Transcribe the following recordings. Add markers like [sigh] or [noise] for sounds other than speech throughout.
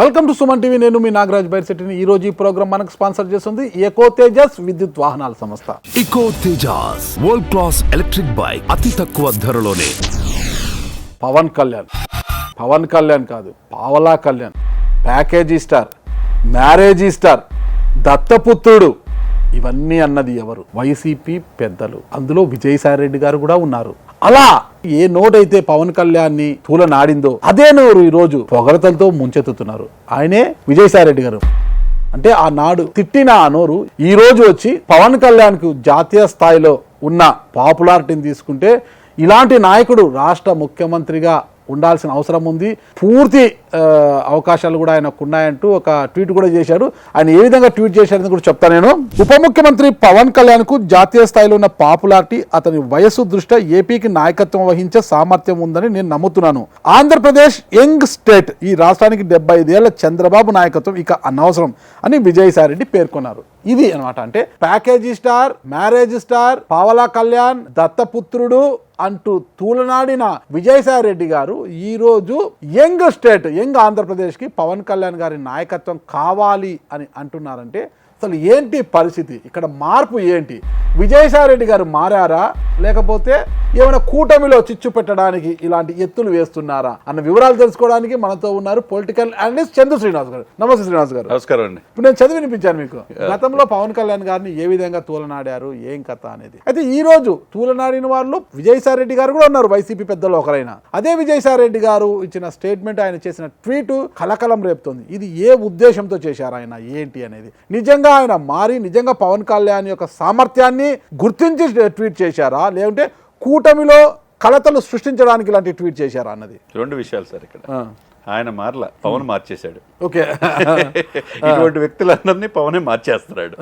Welcome to Suman TV నేను మీ నాగరాజ్ బైర్శెట్టిని. ఈ రోజు ఈ ప్రోగ్రామ్ మనకు స్పాన్సర్ చేస్తుంది ఎకో తేజస్ విద్యుత్ వాహనాల సంస్థ. Eco Tejas world class electric bike అతి తక్కువ ధరలోనే. పవన్ కళ్యాణ్. పవన్ కళ్యాణ్ కాదు పావలా Kalyan. Package star marriage star దత్తపుత్రుడు. ఇవన్నీ అన్నది ఎవరు? వైసీపీ పెద్దలు. అందులో విజయసాయి రెడ్డి గారు కూడా ఉన్నారు. అలా ఏ నోటైతే పవన్ కళ్యాణ్ని తూల నాడిందో అదే నోరు ఈరోజు పొగడతలతో ముంచెత్తుతున్నారు. ఆయనే విజయసాయి రెడ్డి గారు. అంటే ఆ నాడు తిట్టిన ఆ నోరు ఈ రోజు వచ్చి పవన్ కళ్యాణ్కు జాతీయ స్థాయిలో ఉన్న పాపులారిటీని తీసుకుంటే ఇలాంటి నాయకుడు రాష్ట్ర ముఖ్యమంత్రిగా ఉండాల్సిన అవసరం ఉంది. పూర్తి అవకాశాలు కూడా ఆయనకు ఉన్నాయంటూ ఒక ట్వీట్ కూడా చేశారు ఆయన ఏ విధంగా ట్వీట్ చేశారని కూడా చెప్తాను నేను. ఉప ముఖ్యమంత్రి పవన్ కళ్యాణ్కు జాతీయ స్థాయిలో ఉన్న పాపులారిటీ అతని వయస్సు దృష్ట్యా ఏపీకి నాయకత్వం వహించే సామర్థ్యం ఉందని నేను నమ్ముతున్నాను. ఆంధ్రప్రదేశ్ యంగ్ స్టేట్ ఈ రాష్ట్రానికి డెబ్బై ఐదేళ్ళ చంద్రబాబు నాయకత్వం ఇక అనవసరం అని విజయసాయిరెడ్డి పేర్కొన్నారు. ఇది అనమాట. అంటే ప్యాకేజీ స్టార్ మ్యారేజ్ స్టార్ పావలా కళ్యాణ్ దత్తపుత్రుడు అంటూ తూలనాడిన విజయసాయి రెడ్డి గారు ఈరోజు యంగ్ స్టేట్ యంగ్ ఆంధ్రప్రదేశ్కి పవన్ కళ్యాణ్ గారి నాయకత్వం కావాలి అని అంటున్నారంటే అసలు ఏంటి పరిస్థితి? ఇక్కడ మార్పు ఏంటి? విజయసాయి రెడ్డి గారు మారారా? లేకపోతే ఏమైనా కూటమిలో చిచ్చు పెట్టడానికి ఇలాంటి ఎత్తులు వేస్తున్నారా అన్న వివరాలు తెలుసుకోవడానికి మనతో ఉన్నారు పొలిటికల్ అనలిస్ట్ చంద్ర శ్రీనివాస్ గారు. నమస్తే శ్రీనివాస్ గారు. నమస్కారం అండి. ఇప్పుడు నేను చదివి వినిపించాను మీకు. గతంలో పవన్ కళ్యాణ్ గారిని ఏ విధంగా తూలనాడారు ఏం కథ అనేది. అయితే ఈ రోజు తూలనాడిన వాళ్ళు విజయసాయి రెడ్డి గారు కూడా ఉన్నారు వైసీపీ పెద్దలు ఒకరైన. అదే విజయసాయి రెడ్డి గారు ఇచ్చిన స్టేట్మెంట్ ఆయన చేసిన ట్వీట్ కలకలం రేపుతోంది. ఇది ఏ ఉద్దేశంతో చేశారు ఆయన ఏంటి అనేది. నిజంగా ఆయన మారి నిజంగా పవన్ కళ్యాణ్ యొక్క సామర్థ్యాన్ని గుర్తించి ట్వీట్ చేశారా? లేదంటే కూటమిలో కలతలు సృష్టించడానికి ఇలాంటి ట్వీట్ చేశారా అన్నది? రెండు విషయాలు సార్ ఇక్కడ. ఆయన మారల పవన్ మార్చేశాడు. ఓకే. [laughs] ఇటువంటి వ్యక్తులందరినీ పవనే మార్చేస్తున్నాడు.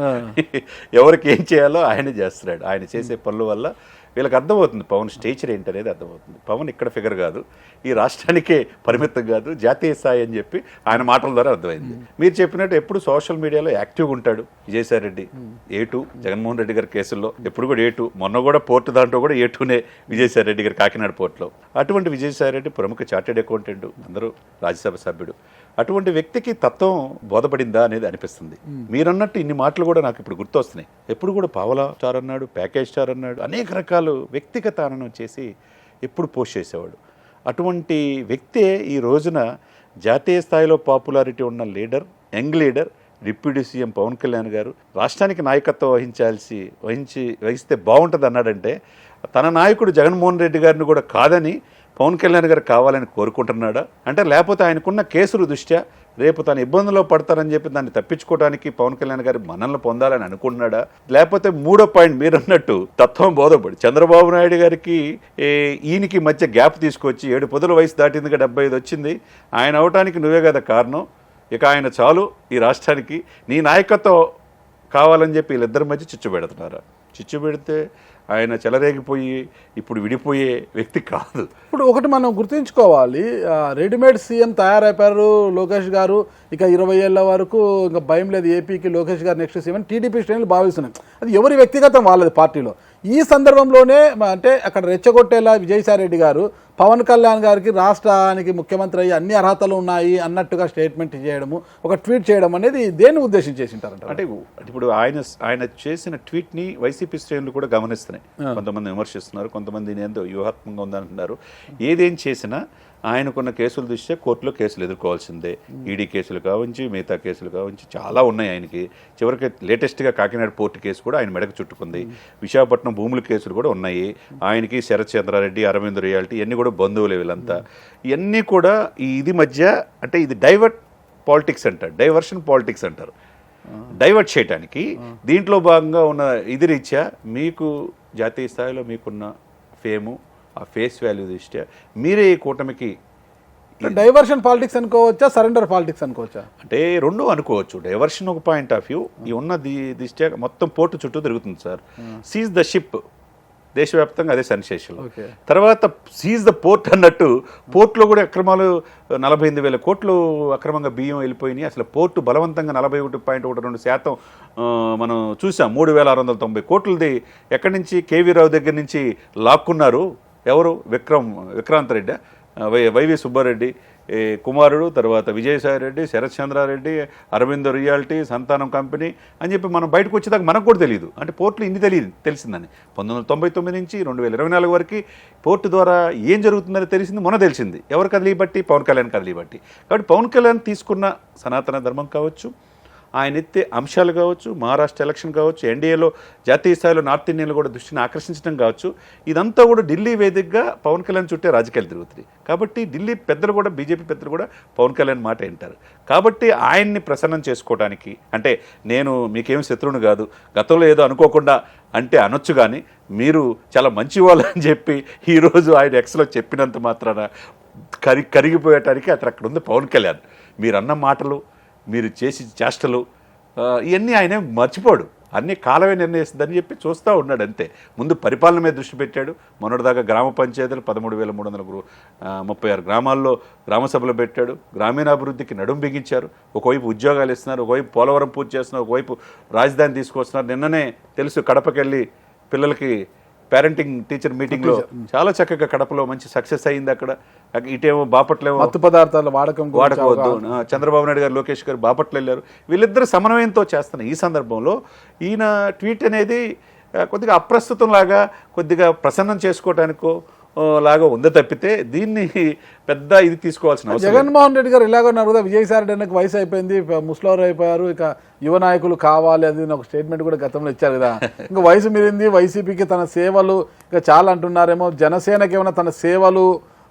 ఎవరికి ఏం చేయాలో ఆయనే చేస్తున్నాడు. ఆయన చేసే పనుల వల్ల వీళ్ళకి అర్థమవుతుంది పవన్ స్టేచర్ ఏంటి అనేది అర్థమవుతుంది. పవన్ ఇక్కడ ఫిగర్ కాదు ఈ రాష్ట్రానికే పరిమితం కాదు జాతీయ స్థాయి అని చెప్పి ఆయన మాటల ద్వారా అర్థమైంది. మీరు చెప్పినట్టు ఎప్పుడు సోషల్ మీడియాలో యాక్టివ్గా ఉంటాడు విజయసాయి రెడ్డి. ఏ టూ జగన్మోహన్ రెడ్డి గారి కేసుల్లో ఎప్పుడు కూడా ఏ టూ మొన్న కూడా పోర్టు దాంట్లో కూడా ఏ టూనే విజయసాయి రెడ్డి గారు కాకినాడ పోర్టులో. అటువంటి విజయసాయి రెడ్డి ప్రముఖ చార్టెడ్ అకౌంటెంట్ అందరూ రాజ్యసభ సభ్యుడు. అటువంటి వ్యక్తికి తత్వం బోధపడిందా అనేది అనిపిస్తుంది. మీరన్నట్టు ఇన్ని మాటలు కూడా నాకు ఇప్పుడు గుర్తొస్తున్నాయి. ఎప్పుడు కూడా పావలా స్టార్ అన్నాడు ప్యాకేజ్ స్టార్ అన్నాడు అనేక రకాలు వ్యక్తిగత ఆనందం చేసి ఎప్పుడు పోస్ట్ చేసేవాడు. అటువంటి వ్యక్తే ఈ రోజున జాతీయ స్థాయిలో పాపులారిటీ ఉన్న leader young leader deputy CM Pawan Kalyan garu రాష్ట్రానికి నాయకత్వం వహించాల్సి వహించి వహిస్తే బాగుంటుంది అన్నాడంటే తన నాయకుడు జగన్మోహన్ రెడ్డి గారిని కూడా కాదని పవన్ కళ్యాణ్ గారు కావాలని కోరుకుంటున్నాడా? అంటే లేకపోతే ఆయనకున్న కేసుల దృష్ట్యా రేపు తను ఇబ్బందుల్లో పడతారని చెప్పి దాన్ని తప్పించుకోవడానికి పవన్ కళ్యాణ్ గారి మనల్ని పొందాలని అనుకున్నాడా లేకపోతే మూడో పాయింట్ మీరు అన్నట్టు తత్వం బోధపడి చంద్రబాబు నాయుడు గారికి ఈయనకి మధ్య గ్యాప్ తీసుకొచ్చి ఏడు పొదుల వయసు దాటిందిగా డెబ్బై ఐదు వచ్చింది. ఆయన అవటానికి నువ్వే కదా కారణం. ఇక ఆయన చాలు ఈ రాష్ట్రానికి. నీ నాయకత్వం కావాలని చెప్పి వీళ్ళిద్దరి మధ్య చిచ్చు పెడుతున్నారు? చిచ్చు పెడితే ఆయన చెలరేగిపోయి ఇప్పుడు విడిపోయే వ్యక్తి కాదు. ఇప్పుడు ఒకటి మనం గుర్తుంచుకోవాలి రెడీమేడ్ సీఎం తయారైపోయారు లోకేష్ గారు. ఇక ఇరవై ఏళ్ళ వరకు ఇంకా భయం లేదు ఏపీకి లోకేష్ గారు నెక్స్ట్ సీఎం టీడీపీ శ్రేణులు భావిస్తున్నాయి. అది ఎవరి వ్యక్తిగతం వాళ్ళది పార్టీలో. ఈ సందర్భంలోనే అంటే అక్కడ రెచ్చగొట్టేలా విజయసాయి రెడ్డి గారు పవన్ కళ్యాణ్ గారికి రాష్ట్రానికి ముఖ్యమంత్రి అయ్యి అన్ని అర్హతలు ఉన్నాయి అన్నట్టుగా స్టేట్మెంట్ చేయడము ఒక ట్వీట్ చేయడం అనేది దేన్ని ఉద్దేశించి చేసింటారంట అంటే ఇప్పుడు ఆయన ఆయన చేసిన ట్వీట్ని వైసీపీ శ్రేణులు కూడా గమనిస్తున్నాయి. కొంతమంది విమర్శిస్తున్నారు కొంతమంది ఏందో వ్యూహాత్మకంగా ఉందంటున్నారు. ఏదేం చేసినా ఆయనకున్న కేసుల దృష్ట్యా కోర్టులో కేసులు ఎదుర్కోవాల్సిందే. ఈడీ కేసులు కావచ్చు మిగతా కేసులు కావచ్చు చాలా ఉన్నాయి ఆయనకి. చివరికి లేటెస్ట్గా కాకినాడ పోర్టు కేసు కూడా ఆయన మెడకు చుట్టుకుంది. విశాఖపట్నం భూముల కేసులు కూడా ఉన్నాయి. ఆయనకి శరత్ చంద్రారెడ్డి అరవింద్ రియాలిటీ ఇవన్నీ కూడా బంధువులు వీళ్ళంతా. ఇవన్నీ కూడా ఈ ఇది మధ్య అంటే ఇది డైవర్ట్ పాలిటిక్స్ అంటారు. డైవర్షన్ పాలిటిక్స్ అంటారు. డైవర్ట్ చేయడానికి దీంట్లో భాగంగా ఉన్న ఇది రీత్యా మీకు జాతీయ స్థాయిలో మీకున్న ఫేము ఆ ఫేస్ వాల్యూ దృష్ట్యా మీరే ఈ కూటమికి డైవర్షన్ పాలిటిక్స్ అనుకోవచ్చా సరెండర్ పాలిటిక్స్ అనుకోవచ్చా? అంటే రెండు అనుకోవచ్చు. డైవర్షన్ ఒక పాయింట్ ఆఫ్ వ్యూ ఈ ఉన్న దృష్ట్యా మొత్తం పోర్టు చుట్టూ తిరుగుతుంది సార్. సీజ్ ద షిప్ దేశవ్యాప్తంగా అదే సెన్సేషన్ ఓకే. తర్వాత సీజ్ ద పోర్ట్ అన్నట్టు పోర్ట్లో కూడా అక్రమాలు నలభై ఎనిమిది వేల కోట్లు అక్రమంగా బియ్యం వెళ్ళిపోయినాయి. అసలు పోర్టు బలవంతంగా నలభై ఒకటి పాయింట్ ఒకటి రెండు శాతం మనం చూసాం. మూడు వేల ఆరు వందల తొంభై కోట్లది ఎక్కడి నుంచి కేవీ రావు దగ్గర నుంచి లాక్కున్నారు ఎవరు? Vikram Vikranth Reddy Y YV Subbareddy. కుమారుడు తర్వాత విజయసాయి రెడ్డి అరవింద్ రియాలిటీ సంతానం కంపెనీ అని చెప్పి మనం బయటకు వచ్చేదాకా మనకు కూడా తెలియదు అంటే పోర్టులు ఇన్ని తెలియదు తెలిసిందని. పంతొమ్మిది వందల తొంభై తొమ్మిది నుంచి రెండు వేల ఇరవై నాలుగు వరకు పోర్టు ద్వారా ఏం జరుగుతుందని తెలిసింది మొన్న తెలిసింది. ఎవరు కదిలి బట్టి? పవన్ కళ్యాణ్ కదిలి బట్టి. కాబట్టి పవన్ కళ్యాణ్ తీసుకున్న సనాతన ధర్మం కావచ్చు ఆయన ఎత్తే అంశాలు కావచ్చు మహారాష్ట్ర ఎలక్షన్ కావచ్చు ఎన్డీఏలో జాతీయ స్థాయిలో నార్త్ ఇండియన్లు కూడా దృష్టిని ఆకర్షించడం కావచ్చు. ఇదంతా కూడా ఢిల్లీ వేదికగా పవన్ కళ్యాణ్ చుట్టే రాజకీయాలు తిరుగుతుంది కాబట్టి ఢిల్లీ పెద్దలు కూడా బీజేపీ పెద్దలు కూడా పవన్ కళ్యాణ్ మాట వింటారు. కాబట్టి ఆయన్ని ప్రసన్నం చేసుకోవడానికి అంటే నేను మీకేం శత్రువుని కాదు గతంలో ఏదో అనుకోకుండా అంటే అనొచ్చు కానీ మీరు చాలా మంచి వాళ్ళు అని చెప్పి ఈరోజు ఆయన ఎక్స్లో చెప్పినంత మాత్రాన కరి కరిగిపోయటానికి అతను అక్కడ ఉంది పవన్ కళ్యాణ్. మీరు అన్న మాటలు మీరు చేసి చేష్టలు ఇవన్నీ ఆయన మర్చిపోడు. అన్ని కాలమే నిర్ణయిస్తుందని చెప్పి చూస్తూ ఉన్నాడు అంతే. ముందు పరిపాలన మీద దృష్టి పెట్టాడు. మొన్నటిదాకా గ్రామ పంచాయతీలు పదమూడు వేల మూడు వందల గ్రూ- ముప్పై ఆరు గ్రామాల్లో గ్రామ సభలు పెట్టాడు. గ్రామీణాభివృద్ధికి నడుం బిగించారు. ఒకవైపు ఉద్యోగాలు ఇస్తున్నారు ఒకవైపు పోలవరం పూర్తి చేస్తున్నారు ఒకవైపు రాజధాని తీసుకొస్తున్నారు. నిన్ననే తెలుసు కడపకెళ్ళి పిల్లలకి పేరెంటింగ్ టీచర్ మీటింగ్లో చాలా చక్కగా కడపలో మంచి సక్సెస్ అయింది అక్కడ. ఇటేమో బాపట్లేమో మత్తు పదార్థాల వాడకం వాడకవద్దు చంద్రబాబు నాయుడు గారు లోకేష్ గారు బాపట్ల వెళ్ళారు. వీళ్ళిద్దరు సమన్వయంతో చేస్తున్న ఈ సందర్భంలో ఈయన ట్వీట్ అనేది కొద్దిగా అప్రస్తుతం లాగా కొద్దిగా ప్రసన్నం చేసుకోవటానికో లాగా ఉంది తప్పితే దీన్ని పెద్ద ఇది తీసుకోవాల్సిన అవసరం. జగన్మోహన్ రెడ్డి గారు ఇలాగన్నారు కదా విజయసాయి రెడ్డి అన్నకు వయసు అయిపోయింది ముసలోరు అయిపోయారు ఇక యువ నాయకులు కావాలి అది ఒక స్టేట్మెంట్ కూడా గతంలో ఇచ్చారు కదా. [laughs] ఇంకా వయసు మీరింది వైసీపీకి తన సేవలు ఇంకా చాలా అంటున్నారేమో జనసేనకి ఏమైనా తన సేవలు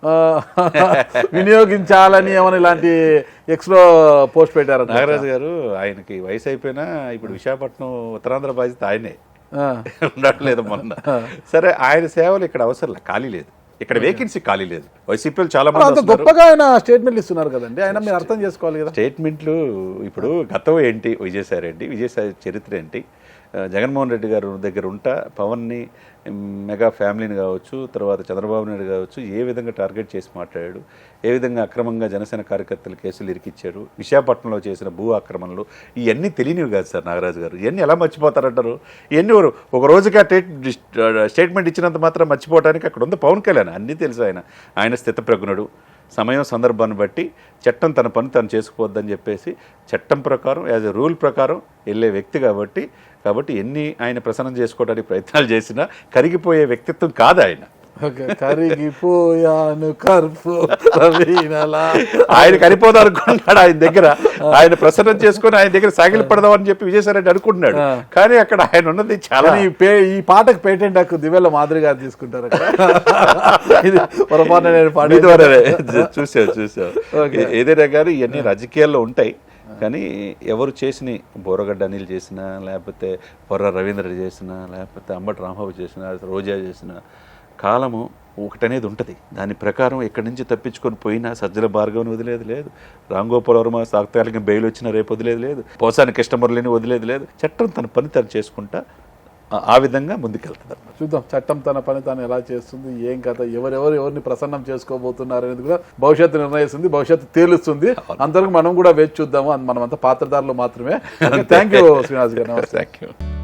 [laughs] వినియోగించాలని ఏమైనా ఇలాంటి ఎక్స్లో పోస్ట్ పెట్టారు నాగరాజు గారు ఆయనకి వయసు అయిపోయినా ఇప్పుడు విశాఖపట్నం ఉత్తరాంధ్ర బాధ్యత ఆయనే. ఉండట్లేదు మొన్న. సరే ఆయన సేవలు ఇక్కడ అవసరం లేదు ఖాళీ లేదు. ఇక్కడ వేకెన్సీ ఖాళీ లేదు. వైసీపీలు చాలా మంది. గొప్పగా ఆయన స్టేట్మెంట్లు ఇస్తున్నారు కదండి. ఆయన మీరు అర్థం చేసుకోవాలి కదా. స్టేట్మెంట్లు ఇప్పుడు గతం ఏంటి విజయసాయి రెడ్డి విజయసాయి చరిత్ర ఏంటి? జగన్మోహన్ రెడ్డి గారు దగ్గర ఉంటా పవన్ని మెగా ఫ్యామిలీని కావచ్చు తర్వాత చంద్రబాబు నాయుడు కావచ్చు ఏ విధంగా టార్గెట్ చేసి మాట్లాడాడు ఏ విధంగా అక్రమంగా జనసేన కార్యకర్తలు కేసులు ఇరికిచ్చారు విశాఖపట్నంలో చేసిన భూ ఆక్రమణలు ఇవన్నీ తెలియనివి కాదు సార్ నాగరాజు గారు. ఇవన్నీ ఎలా మర్చిపోతారంటారు? ఇవన్నీ ఒక- ఒక రోజుగా స్టేట్మెంట్ ఇచ్చినంత మాత్రం మర్చిపోవడానికి అక్కడ ఉంది పవన్ కళ్యాణ్. అన్నీ తెలుసు ఆయన. ఆయన స్థితప్రజ్ఞుడు. సమయం సందర్భాన్ని బట్టి చట్టం తన పని తను చేసుకోవద్దని చెప్పేసి చట్టం ప్రకారం యాజ్ ఎ రూల్ ప్రకారం వెళ్ళే వ్యక్తి కాబట్టి కాబట్టి ఎన్ని ఆయన ప్రసన్నం చేసుకోవడానికి ప్రయత్నాలు చేసినా కరిగిపోయే వ్యక్తిత్వం కాదు ఆయన. కరిగిపోయాను కర్పు. ఆయన కరిపోదాం అనుకుంటున్నాడు ఆయన దగ్గర. ఆయన ప్రసన్నం చేసుకొని ఆయన దగ్గర సాగిలి పడదామని చెప్పి విజయసాయి అనుకుంటున్నాడు. కానీ అక్కడ ఆయన ఉన్నది చాలా ఈ పాటకు పేటెంట్ హక్కు దివ్యల మాదిరి గారు తీసుకుంటారు అక్కడ. ఇది పొరపాటున నేను పాడే ద్వారానే చూసావు చూసావు. Okay. ఏ- ఏదైనా కానీ ఇవన్నీ రాజకీయాల్లో ఉంటాయి. కానీ ఎవరు చేసిన బోరగడ్డ అనిల్ చేసినా లేకపోతే పొర్ర రవీంద్ర చేసినా లేకపోతే అంబటి రాంబాబు చేసినా రోజా చేసిన కాలము ఒకటనేది ఉంటుంది. దాని ప్రకారం ఎక్కడి నుంచి తప్పించుకొని పోయినా సజ్జల భార్గవని వదిలేదు లేదు. రాంగోపాల్ వర్మ తాత్కాలిక బెయిల్ వచ్చిన రేపు వదిలేదు లేదు. పోసాని కృష్ణమురళిని వదిలేదు లేదు. చట్టం తన పని తను చేసుకుంటా ఆ- విధంగా ముందుకెళ్తుంది చూద్దాం. చట్టం తన పని తాను ఎలా చేస్తుంది ఏం కథ ఎవరెవరు ఎవరిని ప్రసన్నం చేసుకోబోతున్నారు అనేది కూడా భవిష్యత్తు నిర్ణయిస్తుంది భవిష్యత్తు తేలుస్తుంది. అంతవరకు మనం కూడా వేచి చూద్దాము. మనం అంతా పాత్రదారులు మాత్రమే. థ్యాంక్ యూ [laughs] శ్రీనివాస్ గారు. నమస్తే థ్యాంక్ యూ